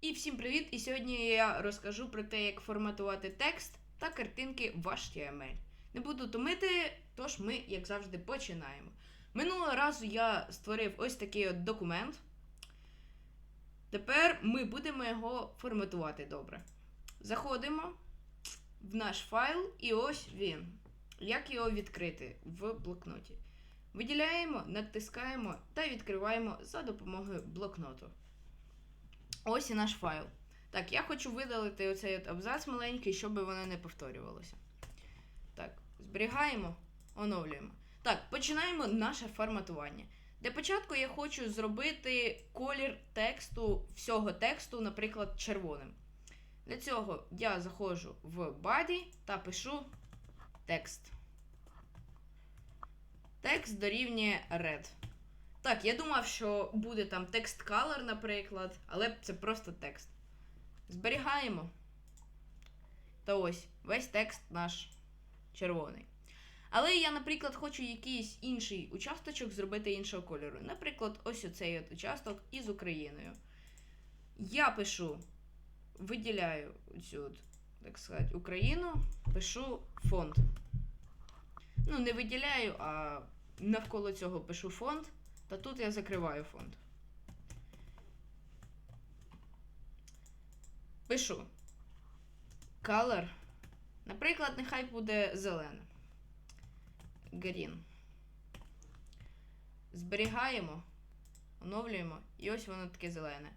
І всім привіт! І сьогодні я розкажу про те, як форматувати текст та картинки в HTML. Не буду томити, тож ми, як завжди, починаємо. Минулого разу я створив ось такий от документ. Тепер ми будемо його форматувати добре. Заходимо в наш файл, і ось він. Як його відкрити в блокноті? Виділяємо, натискаємо та відкриваємо за допомогою блокноту. Ось і наш файл. Так, я хочу видалити оцей от абзац маленький, щоб воно не повторювалося. Так, зберігаємо, оновлюємо. Так, починаємо наше форматування. Для початку я хочу зробити колір тексту, всього тексту, наприклад, червоним. Для цього я заходжу в body та пишу текст. Текст дорівнює red. Так, я думав, що буде там текст color, наприклад, але це просто текст. Зберігаємо. Та ось весь текст наш червоний. Але я, наприклад, хочу якийсь інший участочок зробити іншого кольору. Наприклад, ось оцей от участок із Україною. Я пишу, виділяю цю, так сказати, Україну, пишу фонд. Ну, не виділяю, а навколо цього пишу фонд. Та тут я закриваю фонд. Пишу. Color. Наприклад, нехай буде зелене. Green. Зберігаємо, оновлюємо, і ось воно таке зелене.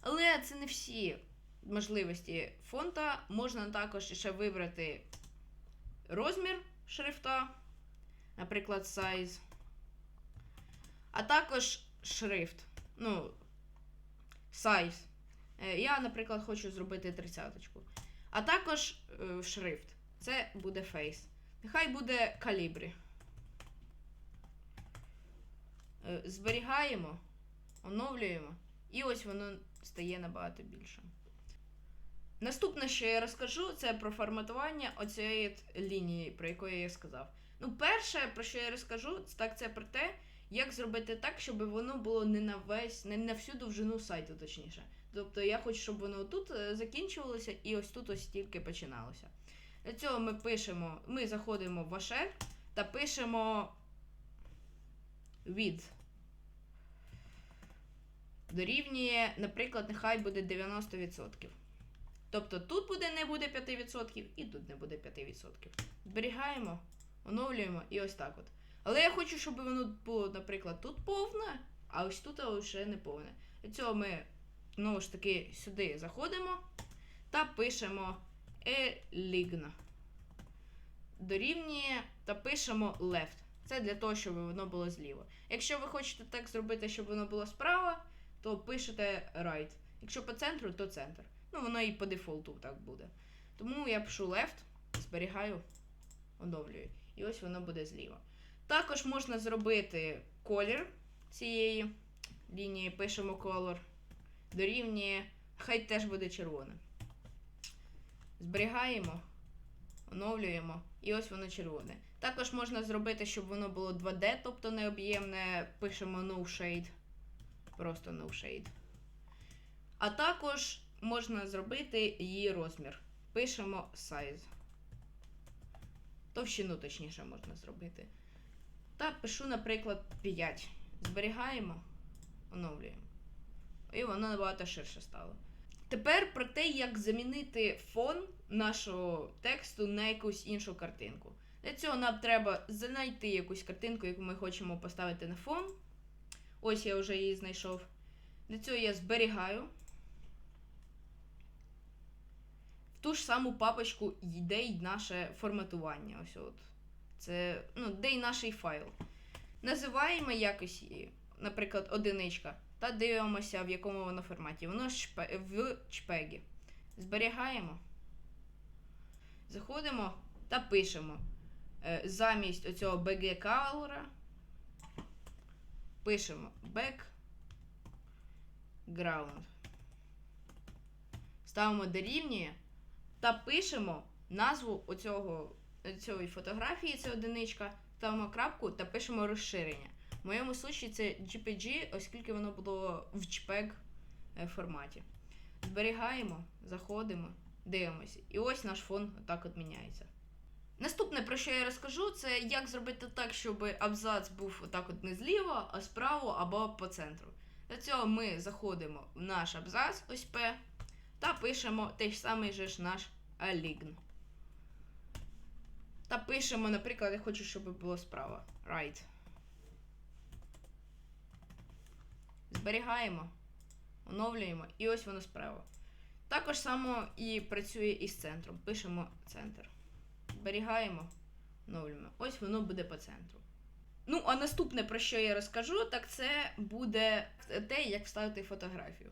Але це не всі можливості фонта. Можна також ще вибрати розмір шрифта, наприклад, size а також шрифт. Ну, size. Е, Я, наприклад, хочу зробити тридцяточку. А також е, шрифт. Це буде face. Нехай буде калібрі. Е, Зберігаємо, оновлюємо, і ось воно стає набагато більше. Наступне, що я розкажу, це про форматування оцієї лінії, про яку я сказав. Ну, перше, про що я розкажу, так це про те, як зробити так, щоб воно було не на весь, не на всю довжину сайту, точніше. Тобто я хочу, щоб воно тут е, закінчувалося і ось тут ось тільки починалося. Для цього ми пишемо, ми заходимо в ваше та пишемо від. Дорівнює, наприклад, нехай буде 90%. Тобто тут буде не буде 5% і тут не буде 5%. Зберігаємо, оновлюємо і ось так от. Але я хочу, щоб воно було, наприклад, тут повне, а ось тут вже не повне. Для цього ми знову ж таки сюди заходимо та пишемо elign. Дорівнює та пишемо left. Це для того, щоб воно було зліва. Якщо ви хочете так зробити, щоб воно було справа, то пишете right. Якщо по центру, то центр. Ну, воно і по дефолту так буде. Тому я пишу left, зберігаю, оновлюю. І ось воно буде зліва. Також можна зробити колір цієї лінії, пишемо color, дорівнює, хай теж буде червоним. Зберігаємо, оновлюємо, і ось воно червоне. Також можна зробити, щоб воно було 2D, тобто не об'ємне, пишемо no shade, просто no shade. А також можна зробити її розмір. Пишемо size. Товщину, точніше, можна зробити. Та пишу, наприклад, 5. Зберігаємо, оновлюємо. І воно набагато ширше стало. Тепер про те, як замінити фон нашого тексту на якусь іншу картинку. Для цього нам треба знайти якусь картинку, яку ми хочемо поставити на фон. Ось я вже її знайшов. Для цього я зберігаю. В ту ж саму папочку йде й наше форматування. Ось от. Це, ну, де й наш файл. Називаємо якось її, наприклад, одиничка, та дивимося, в якому воно форматі. Воно в чпегі. Зберігаємо. Заходимо та пишемо. Е, Замість оцього BG color пишемо background. Ставимо дорівнює та пишемо назву оцього цієї фотографії, це одиничка, ставимо крапку та пишемо розширення. В моєму случаї це GPG, оскільки воно було в JPEG е, форматі. Зберігаємо, заходимо, дивимося. І ось наш фон отак от міняється. Наступне, про що я розкажу, це як зробити так, щоб абзац був отак от не зліва, а справа або по центру. Для цього ми заходимо в наш абзац, ось P, та пишемо той ж самий же ж наш align. Та пишемо, наприклад, я хочу, щоб було справа. Right. Зберігаємо, оновлюємо, і ось воно справа. Також само і працює із центром. Пишемо центр. Зберігаємо, оновлюємо. Ось воно буде по центру. Ну, а наступне, про що я розкажу, так це буде те, як вставити фотографію.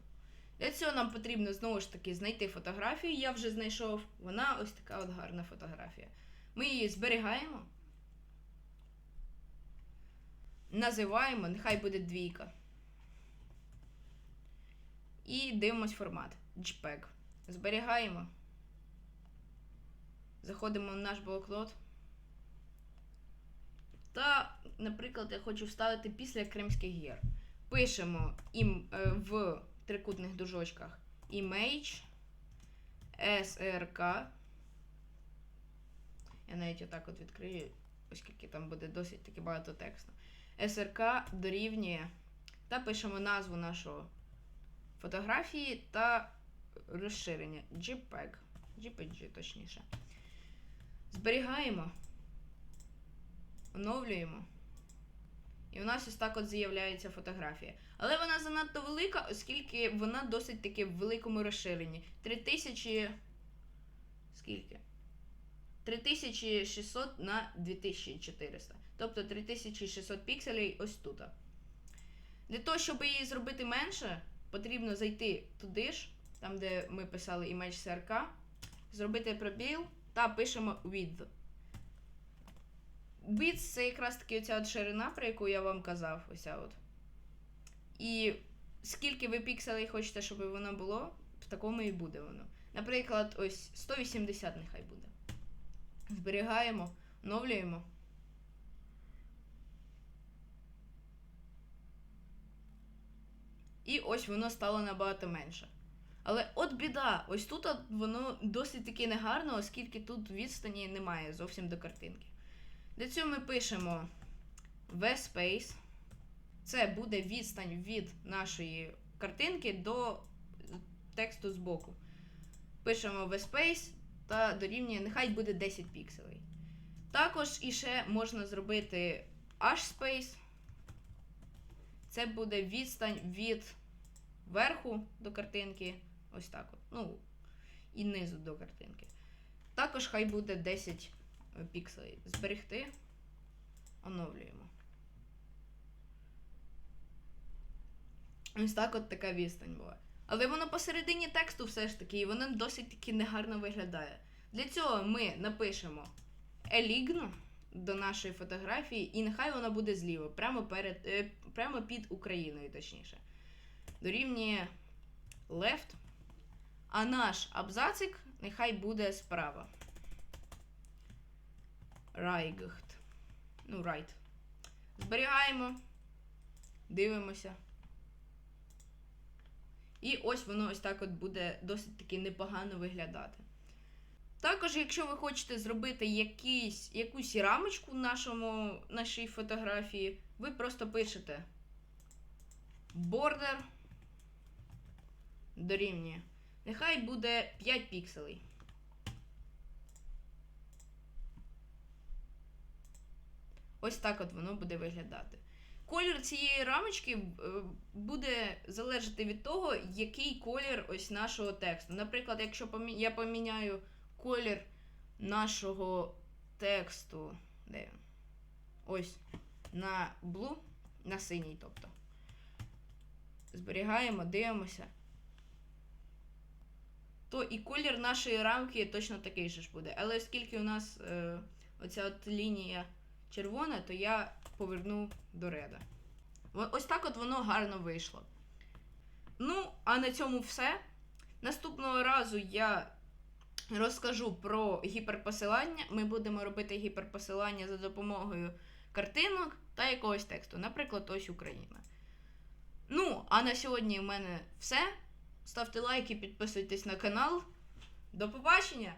Для цього нам потрібно знову ж таки знайти фотографію. Я вже знайшов. Вона ось така от гарна фотографія. Ми її зберігаємо. Називаємо, нехай буде двійка. І дивимось формат. JPEG. Зберігаємо. Заходимо в наш блокнот. Та, наприклад, я хочу вставити після Кримських гір. Пишемо ім, е, в трикутних дужочках image SRK. Я навіть отак от відкрию, оскільки там буде досить таки багато тексту. SRK дорівнює. Та пишемо назву нашого фотографії та розширення JPEG. JPG точніше. Зберігаємо, оновлюємо. І у нас ось так от з'являється фотографія. Але вона занадто велика, оскільки вона досить таки в великому розширенні. 3000. Скільки? 3600 на 2400. Тобто 3600 пікселей ось тут. Для того, щоб її зробити менше, потрібно зайти туди ж, там, де ми писали image CRK, зробити пробіл та пишемо width. Width це якраз таки оця от ширина, про яку я вам казав. Оця от. І скільки ви пікселей хочете, щоб воно було, в такому і буде воно. Наприклад, ось 180 нехай буде. Зберігаємо, оновлюємо. І ось воно стало набагато менше. Але от біда, ось тут воно досить таки негарно, оскільки тут відстані немає зовсім до картинки. Для цього ми пишемо VSpace. Це буде відстань від нашої картинки до тексту збоку. Пишемо VSpace та дорівнює, нехай буде 10 пікселей. Також іще можна зробити HSpace. Це буде відстань від верху до картинки. Ось так от. Ну, і низу до картинки. Також хай буде 10 пікселей. Зберегти. Оновлюємо. Ось так от така відстань була. Але воно посередині тексту все ж таки, і воно досить таки негарно виглядає. Для цього ми напишемо Elign до нашої фотографії, і нехай вона буде зліва, прямо перед, е, прямо під Україною, точніше. Дорівнює left. А наш абзацик нехай буде справа. Right. Ну, right. Зберігаємо. Дивимося. І ось воно ось так от буде досить таки непогано виглядати. Також, якщо ви хочете зробити якийсь, якусь рамочку в нашому, нашій фотографії, ви просто пишете border дорівнює. Нехай буде 5 пікселей. Ось так от воно буде виглядати. Колір цієї рамочки е, буде залежати від того, який колір ось нашого тексту. Наприклад, якщо я поміняю колір нашого тексту, де? Ось на blue, на синій, тобто. Зберігаємо, дивимося. То і колір нашої рамки точно такий же ж буде. Але оскільки у нас е, оця от лінія червона, то я поверну до реда. Ось так от воно гарно вийшло. Ну, а на цьому все. Наступного разу я розкажу про гіперпосилання. Ми будемо робити гіперпосилання за допомогою картинок та якогось тексту. Наприклад, ось Україна. Ну, а на сьогодні в мене все. ставте лайки, підписуйтесь на канал. До побачення!